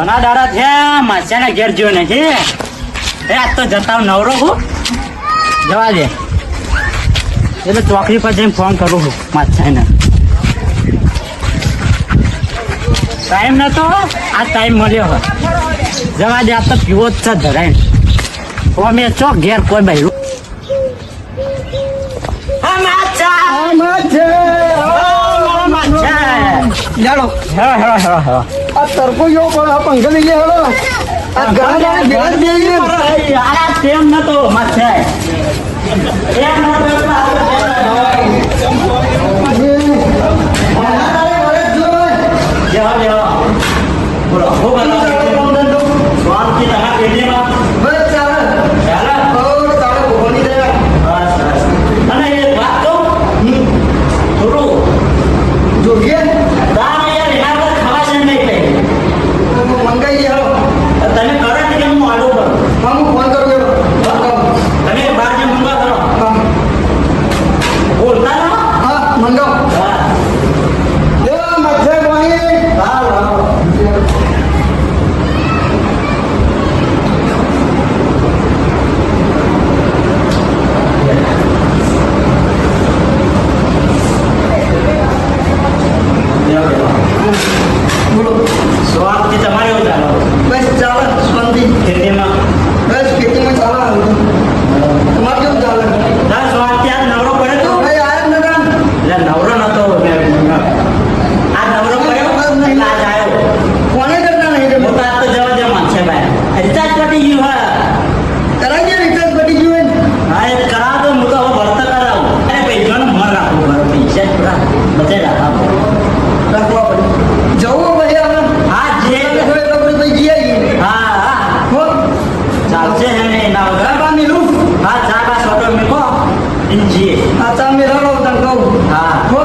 ઘણા દાડા થયા માસ્યાના ઘેર જોયો નથી. એ આજ તો જતા નવરો હું. જવા દે. એટલે ચોકડી પર જઈને ફોન કરું છું માસ્યાને ટાઈમ નતો આ ટાઈમ મળ્યો હોય જવા દે આ તો પીવો જ છે ધરાય અમે ચોક ઘેર કોઈ બહેરું. હા હેળો હા માછા જાડો હેરો હેરો હેરો હેરો આ તરકો જેવો પણ આ પંખા લઈ ગયા હેડો આ જ આ તેમ નતો માથે એમ જાઓ જાઓ. બોલો હું બનાવું? સ્વામથી તમારા પેટીમાં બસ ચાલે. ચાલો બહુ ચાલે, ભગવાનની દયા. બસ બસ અને એક વાત કહું થોડું જોઈએ દામ યાર એના પર ખાવા છે નહીં કઈ તો મંગાઈ ગયા હેડો. તમે કરો ને કે હું આડું કરું હા, હું ફોન કરું હેડો. તમે બહાર જે મંગા કરો હા, બોલતા રહો હા, મંગાવો. હા લે, મચ્છર પાણી. હા હા બોલો. સ્વાદથી તમારે એવું ચાલો બસ ચાલે, શાંતિ. ખેતીમાં બસ ખેતીમાં ચાલે હાલ તો. તમારે કેવું ચાલે? ના સ્વાદથી આજ નવરો પડ્યો તો ભાઈ આયા જ નતા? એટલે નવરો નતો મેં આ નવરો પડ્યો એટલે આજ આવ્યો ફોને કરતા નહીં હું તમે. તો આજ તો જવા દે માનશે ભાઈ રિચાર્જ પટી ગયું હા કરાઈ ગયા રિચાર્જ પતી ગયું હોય ને? હા એ કરાવ તો હું તો હવે ભરતા કરાવું અરે પૈસાનું મન રાખવું મારો પૈસા જ પૂરા બધે રાખવા રાખવા પડે. જવું ભાઈ આપણે. હા જે એટલે થોડે કપડે પછી જઈ આવીએ. હા હા હો, ચાલશે હે ને એના વગર ગરબા મિલું. હા ચા કા સોટો મેકો ઇન્જી આ ચા મેળાનો તને કહું. હા હો.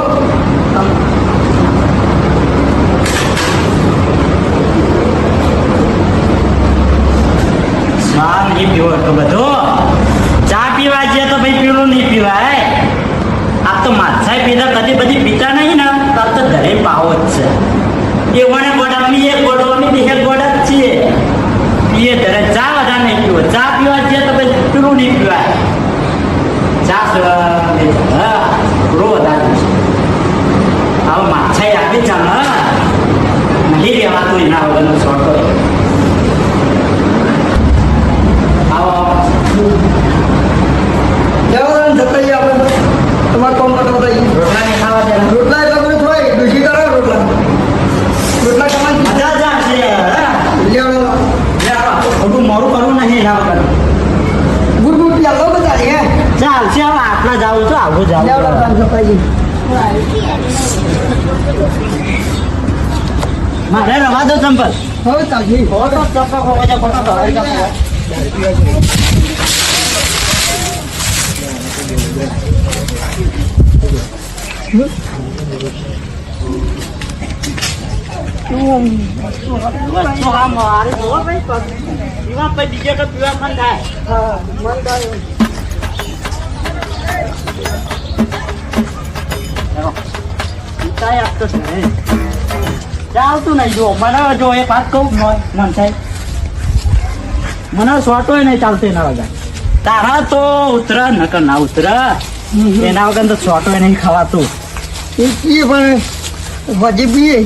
સ્વાદ નહીં પીવો એટલો બધો ચા પીવા જઈએ તો ભાઈ પીળું નહીં પીવાય આ તો માથાએ પીધા કદી બધી પીતા નહીં ને તાર તો ઘરે પાવો જ છે. એ વણે ગોડા પીએ ગોડો, અમે બે ગોડા જ છીએ. પીએ ઘરે ચા વધારે નહીં પીવો. ચા પીવા છીએ તો પછી પીરું નહીં પીવાય. ચા હા પૂરો વધારે છે. હવે માથાએ આપી હા. નહીં રહેવાતું એના વગરનો શોર્ટ હોય આવો આવો જવા દે ને જતા આવીએ આપણે. તમારે કોમ કરતા હતા ઈ. રોટલા નહીં ખાવા દે રોટલા એટલા બધું થોય. ડૂસી કરો રોટલા. રોટલા કમાઈ મજા જ આવશે હા. લે આવડો. લે આવો. ખોટું મોડું કરવું નહીં એના વગર ગુડ ગુડ પ્યાલો બધા હે. ચાલશે હવે આટલા જાવું તો આવું લે આવડો જાવું તાન જતા આવીએ. મારે રવા દો ચંપલ હવે ચાલશે. ખોટો ચપ્પો ખોવા છે ખોટો ધોવાઈ જતો. વસ્તુ આ મારે જોવો ભાઈ રવા દો ચંપલ બીજા તો પીવા મન થાય હા, મન થાય. કાંઈ આપતો જ નહીં. ચાલતું નહીં. જો મને જો એક વાત કહું મન થાય મને સોટોય નહીં ચાલતો એના વગર. તારા તો ઉતર નકર ના ઉતર. એના વગર તો સોટોય નહીં ખવાતું. એ પણ વજબી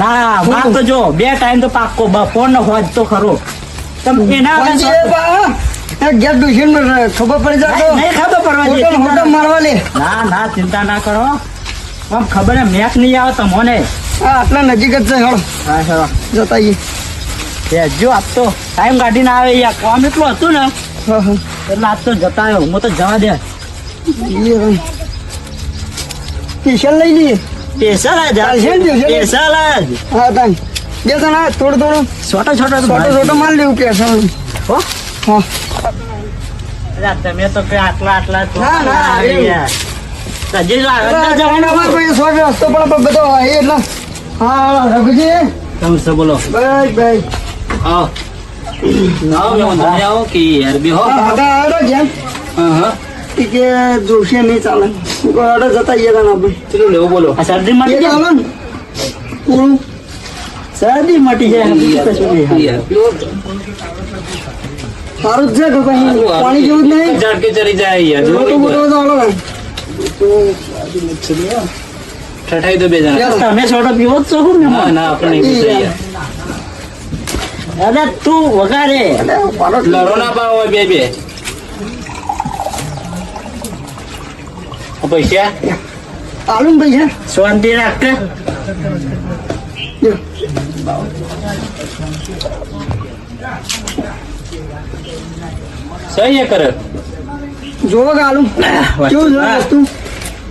ના વાત તો જો બે ટાઈમ તો પાક્કો બપોર નો હોજ તો ખરો. તમે એના વગર ખબર પડી જાય ના ના ચિંતા ના કરો. આમ ખબર હે મેક નહીં આવે તમને હા આટલા નજીક જ છે હળ હા હા જતા. એ જો આપ તો ટાઈમ કાઢીને આવે યાર. કામ એટલું હતું ને. એટલે આપ તો જતા આવ્યો. હું તો જવા દે. સ્પેશિયલ લઈ લઈએ. સ્પેશિયલ આજ સ્પેશિયલ ને, હા તાઈ જે તો ના થોડું થોડું. છોટો છોટો છોટો છોટો માલ લેવું પેશન હો? હા. તમે તો કે આટલા આટલા ના, ના, રસ્તો પણ પણ બધો એટલે. હા રઘુજી. તમે શું બોલો? બસ ભાઈ આવો આવો મેં તમે આવો હો. આગળ જેમ. હા હા. કે જોશે નહીં ચાલે. હું જતા આવીએ આપણે. કેટલું લેવું બોલો. આ શરદી માટે ચાલો ને. પૂરું શરદી મટી જાય. સારું જ છે પાણી જેવું જ નહીં? ઝાડકે ચડી જાય યાર. મોટું મોટું તો હાલો ઠઠાઈ તો બે જણા. તમે સોડો પીવો જ છો ને? ના ના આપણે નહીં પૂછાય અરે તું વગાડે. લડો ના પાવ હોય બે બે. પૈસા? આલુ પૈસા. શાંતિ રાખ કે. સહી કરે. જોવો કે આલું. કેવું હા. વસ્તુ?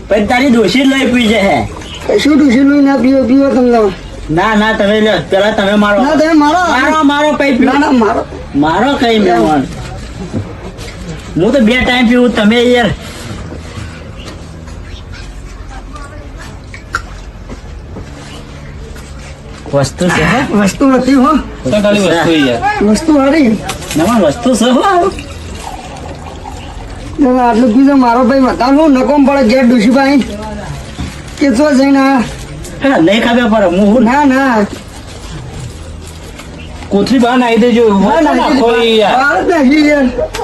પછી તારી ડોસી જ લઈ પી છે ડોસી લઈ ના પીવો પીવો તમને ના ના તમે લો પેલા તમે મારો. ના તમે મારો. મારો મારો કઈ પીવો? ના મારો. મારો કઈ મહેમાન હું તો બે ટાઈમ પીવું તમે યાર. વસ્તુ છે હો. વસ્તુ નથી હો. વસ્તુ હારી નવા વસ્તુ છે હો. આટલું કીધું મારો ભાઈ બતાવ હું નકોમ પડે ઘેર ડુસી ભાઈ કે તો જઈને? નહીં ખબર પડે હું ના ના. કોથળી બહાર નાખી દેજો નાખો યાર. બહાર જ નાખી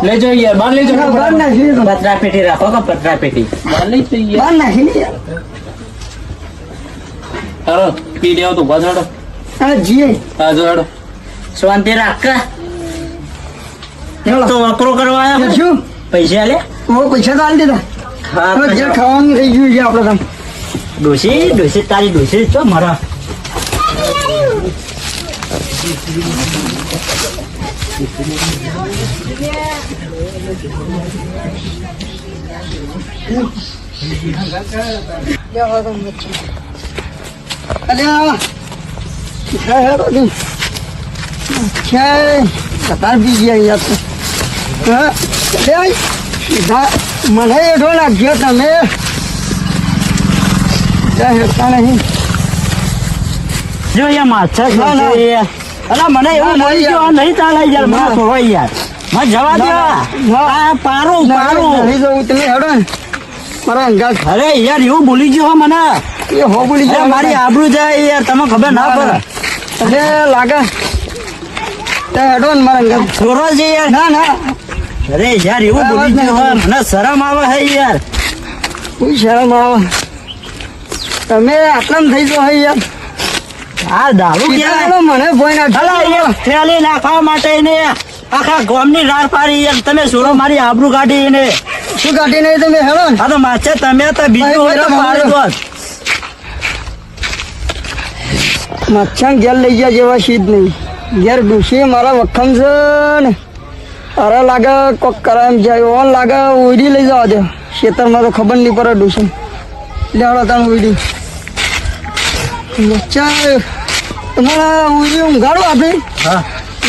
લેજો યાર બહાર લેજો નાખી પતરા પેટી રાખો કે પતરા પેટી બહાર લઈ જઈએ. બહાર નાખી હાલો પી લેવો તો ઊભા હા જીએ. હા જોડો હેડો શાંતિ રાખ કે. તો વકરો કરવા કે આવ્યો. શું? પૈસા લે ઓ પૈસા તો આલી દેતા હા જે ખાવાનું થઈ ગયું છે આપણે તમ ડોસી ડોસી તારી ડોસી તો મારા. અલ્યા ખેર ખેર મને એઠો નાખ્યો તમે. નહીં. જો યાર માછા ના, ના. છે અલા મને એવું મળી ગયો નહીં ચાલે યાર મને થોડો યાર. મને જવા દે. આ પારું પારું. નહીં જવું તમે હેડો મારા અંગાત અરે યાર એવું ભૂલી ગયો મને. એ હો બોલી ગયો મારી આબરૂ જાય યાર તમે ખબર ના પડે. અરે લાગે. ત્યાં હેડો ને મારા અંગાજ છોરો છે યાર. ના ના. અરે યાર એવું બોલી નહીં. મને શરમ આવે હે યાર. કોઈ શરમ આવે? તમે આટલામ થઈ જો હે યાર. આ દારૂ કહેવાય મને કોઈ ના અલા થેલી નાખવા માટે ને આખા ગામની રાર પાડી યાર. તમે છોરો મારી આબરૂ કાઢી ને શું કાઢી નહીં તમે? હેલો. હા તો માછે તમે તો બીજું હોય તો પાડી દો મચ્છાં ઘેર લઈ ગયા જેવા શીત નહીં. ઘેર ડૂસી મારા વખમ છે ને. અરે લાગે કોક કરે જાય. ઓન લાગે ઉડી લઈ જવા દે. ખેતરમાં તો ખબર નહીં પડે ડૂસી. લેવડો તમે ઉડી. તમારા ઉડી ઊંઘાડો આપે હા.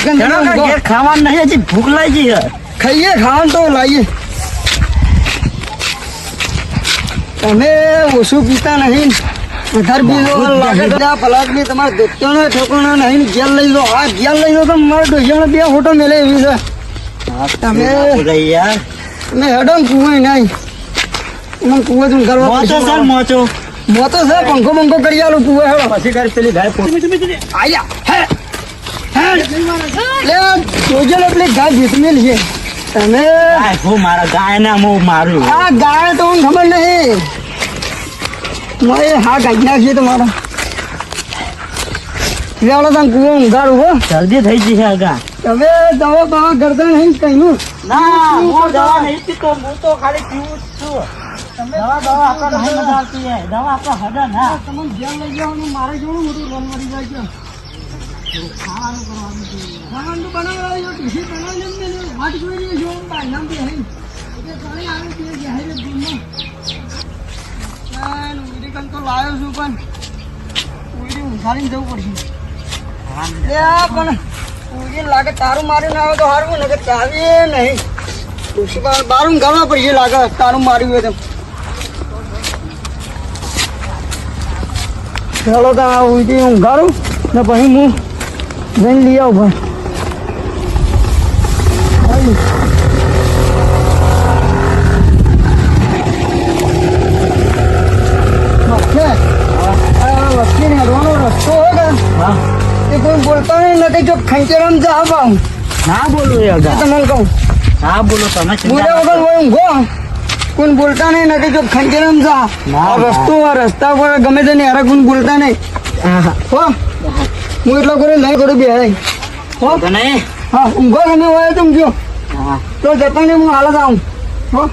ચિકન ચલો ખાવાનું નહીં હજી ભૂખ લાગી છે. ખાઈએ ખાવાનું તો લાવીએ તમે ઓછું પીતા નહીં. વધારે બીજો લાગે તો આ પલાટ બી તમારે દોસ્તોને ઠોકણો નહીં. ગેર લઈ લો આ ગેર લઈ લો તો મારે ડોસીઓને બે ફોટો મેલે એવી છે. તમે બોલે યાર તમે હેડો ને નહીં મને કુવો તું કરવા મોચો સર મોચો પંખો બંખો કરી આલું કુવો હેડો. પછી કરી પેલી ગાય પોતે આયા. હે. હે. લે જોજો ને પેલી ગાય જીતમેલ છે. તમે હું મારા ગાય ના હું મારું. આ ગાય તો મને ખબર નહીં. મોએ હા ગાઈ નાખીએ તમારા. લેવડો તમે કુવો ઊંઘાડું હો. જલ્દી થઈ જશે ગા તમે દવા બવા કરતા નહીં કહીનું ના હું દવા નહીં પીતો હું તો ખાલી પીવું જ છું. દવા દવા આપણે નહીં મજા આવતી હે દવા આપણે હદે ના. લઈ જવાનું મારે જોવું મોટું લોન મળી જાય છે. ખાવાનું કરવાનું છે. ખાવાનું તો બનાવવા ટીસી વાટ જોઈ. એટલે ઘરે આવે છે, લાવ્યો છું પણ ઉડી ઉઘાડીને જવું પડશે. પણ. ઉડી લાગે તારું માર્યું ના આવે તો હારું ને ચાવીએ નહીં. બા- બાર ઊંઘાડવા પડશે લાગે તારું માર્યું હોય તો ચાલો તો ઉડી ને પછી હું જઈને લઈ આવું ભાઈ. કહું ના બોલું એ અગા તમને કહું. હા બોલો તમે બોલે વગર હોય ઊંઘો કોણ બોલતા નહીં નકે જો ખંજેરમ જા. આ. રસ્તો આ રસ્તા પર ગમે તે ને કોણ બોલતા નહીં. હા, હા. એટલો કરે નહીં કરું બે હો. તો હા ઊંઘો તમે હોય તમે જો તો જતા નહીં હું હાલ આવું. હો.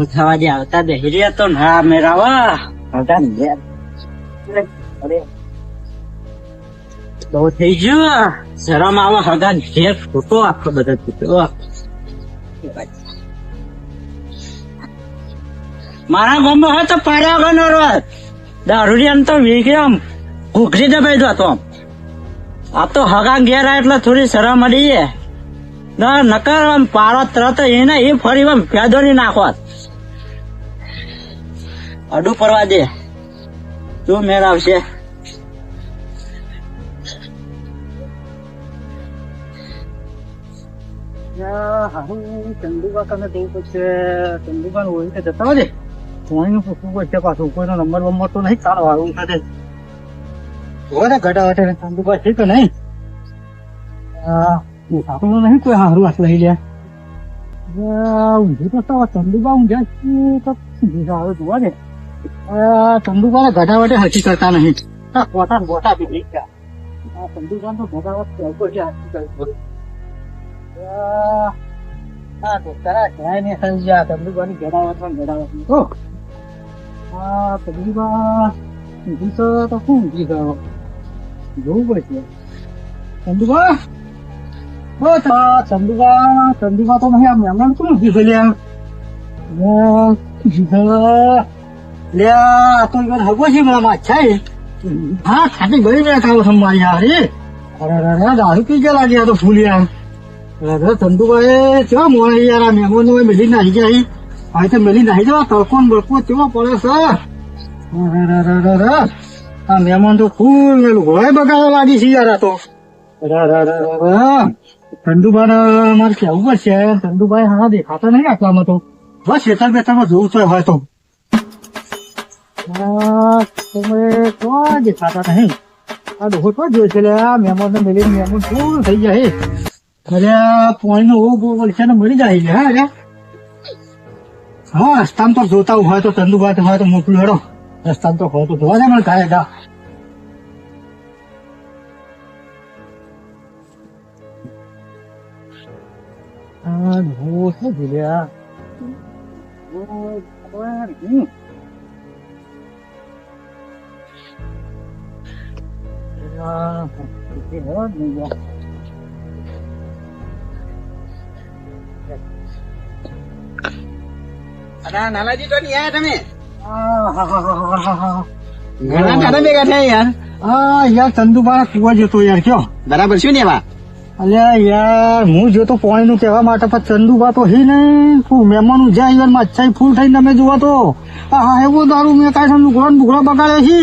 પૂછાવા જે આવતા દે. રહ્યા તો ના મેરાવા આવતા ને અરે. બહુ થઈ ગયું. શરમ આવો હગા ઘેર ફૂટો આખો બધા તૂટો મારા ગામમાં હોય તો પાડ્યા વગરનો રોજ દારૂડિયાને તો વિક્રમ ઘૂઘરી દબાઈ દો તો. આ તો હગા ઘેર આવે એટલે થોડી શરમ મળી છે. ના નકર આમ પાડો તરત એને એ ફરી આમ પેદોની નાખવા અડું પરવા દે. શું મેળ આવશે. ચંદુબા કને જવું પડશે નું જતા હોય કોઈનું પૂછવું પડશે પાછું. કોઈનો નંબર વંબર તો નહીં. ચાલો આવું સાથે હોય ઘટા વટે ચંદુબા છે કે નહીં? આપણું નહીં કોઈ હારું હાથ લઈ લે. ઊંધું તો ચંદુબા ઊંઘ્યા જોવા ને ગઢા વટે હરકી કરતા નહીં. ને ગોટા બી લઈ ગયા ચંદુબા તો ગઢા વટે ઉપર છે હરકી કરતું. આ તો ઘણા ને સમજ્યા વટમાં તો ઊંઘી તો તો શું ઊંઘી ગયો? જોવું પડશે. તા નહીં આમ એમણે શું લ્યા આ તો ઈવન હગો છે અચ્છા હા ખાતી ગળી રહ્યા થાવ સંભાળી યાર અરે અરે દારૂ પી ગયા લાગ્યા તો ફૂલ્યા અરે ચંદુભાઈ કેવા મોડે યાર આ મહેમાનો મેલી નાહી જાય હવે તો મેલી નાહી જવા તડકો બળકો કેવો પડે છે અરે અરે આ મહેમાન તો ફૂલ ને લોહી બગાડવા લાગી છે યાર આ તો. ચંદુભાઈ મારે કેવું પડશે ચંદુભાઈ હા દેખાતા નહીં આટલામાં તો બસ ખેતર બેતરમાં જોવું છે હોય તો તમે કોઈ દેખાતા નહીં આ ડોહો તો જોઈ છે ફૂલ થઈ જાય અરે પોણી નો બોલશે ને મળી જાય છે અરે હા રસ્તામાં તો જોતા હોય તો ચંદુભાઈ હોય તો મોકલું હેડો રસ્તામાં તો હોય તો જોવા દે મને કાંઈ ગા આ ડોહો શું બોલ્યા નાનાજી તો નહીં આયા તમે? ઘણા ઘણા ભેગા થયા યાર. હા યાર ચંદુભાઈ કુવા જતો યાર કયો? બરાબર શું ને એવા? અલ્યા યાર હું જોતો પોણી નું કહેવા માટે પણ ચંદુબા તો હી નહીં તું મહેમાન જાય યાર માછાઈ ફૂલ થઈને તમે જોવા તો. આ હા એવું દારૂ મેં કાંઈ સમજુ ઘોડો બગાડ્યો છે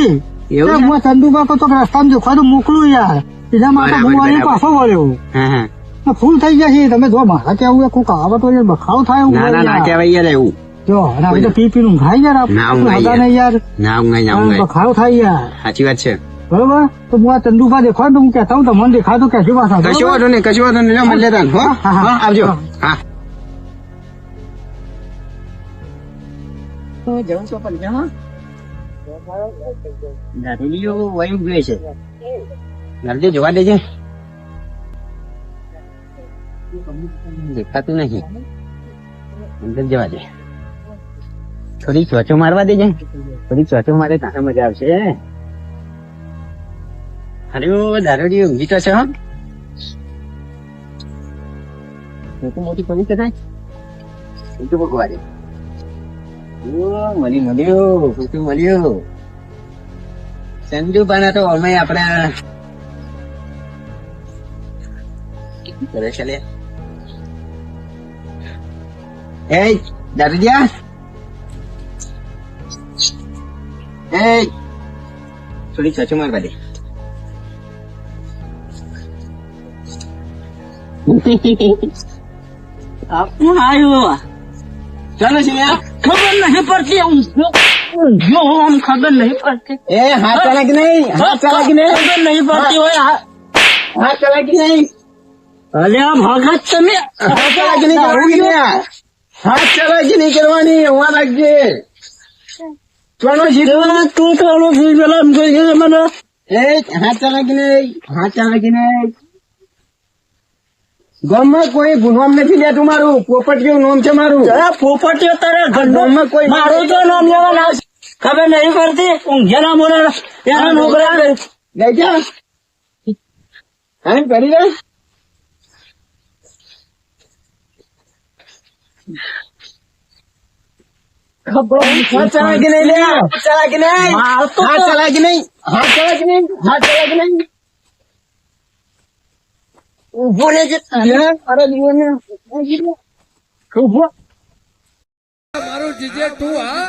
એવું હું ચંદુ કહો તો રસ્તામાં તો મોકલું યાર. બીજા માટે બરાબર, હું અહીં પાછો વળ્યો. હા હા. આ ફૂલ થઈ ગયા છે. તમે જો મારા કેવું કોક આવે બખાવ થાય એવું ના ના ના યાર. કહેવાય યાર એવું. જો અને હવે તો પી પી ખાઈ યાર આપણે. ઊંઘાય હગા નહીં યાર. ના ઊંઘાય ના આ થાય યાર. સાચી વાત છે. બરોબર? તો હું આ ચંદુભા તો હું કહેતા હું તમને દેખાતો કે કહેજો પાછા કશું વાંધો નહીં કશું વાંધો નહીં લો, મળીએ હો. હા, હા. હા, આવજો. હા. જવું તો પડશે હા દારૂડિયો વહી ગયો છે. નરજી જોવા દેજે. દેખાતું નહીં. અંદર જવા દે. થોડી ચોચો મારવા દેજે. થોડી ચોચો મારે તારે મજા આવશે. અરે દારૂડી ઊંઘી તો છે? હો મોટી પડી તો થાય ઓ મળી મળ્યો ઊંચું મળ્યું સંજુ બાના તો અમે આપણા કરે છે લે એ દારૂડિયા એ થોડી ચાચો મારવા દે આ કોણ આવ્યું ચાલો છે યાર. ખબર નહીં પડતી હું જો આમ ખબર નહીં પડતી. એ હાથ ચાલે કે નહીં? હાથ ચાલે કે નહીં? ખબર નહીં પડતી હોય હાથ ચાલે કે નહીં? અરે આ ભગત તમે હાથ ચાલે કે નહીં કરવાની. હાથ ચાલે કે નહીં કરવાની? હું રાખજે ચાલો સીધું તું કહી દે મને. એ હાથ ચાલે કે નહીં? હાથ ચાલે કે નહીં? ગામમાં કોઈ ગુનામ નથી લેતું મારું. પોપટીયું નામ છે મારું. અરે પોપટીઓ તારે ગામમાં કોઈ મારું તો નામ લેવા ખબર નહીં પડતી? ઊંઘેલા મોરા એના નોકરા લઈ જા. હા કરી દે ચાલે કે નહીં લે? હાથ કે નહીં. તો હાથ કે નહીં? હાથ ચાલે કે નહીં? હાથ ચાલે કે નહીં? ઊભો રહેજે અરે જીવન ઊભો? મારું જીજે તું હા?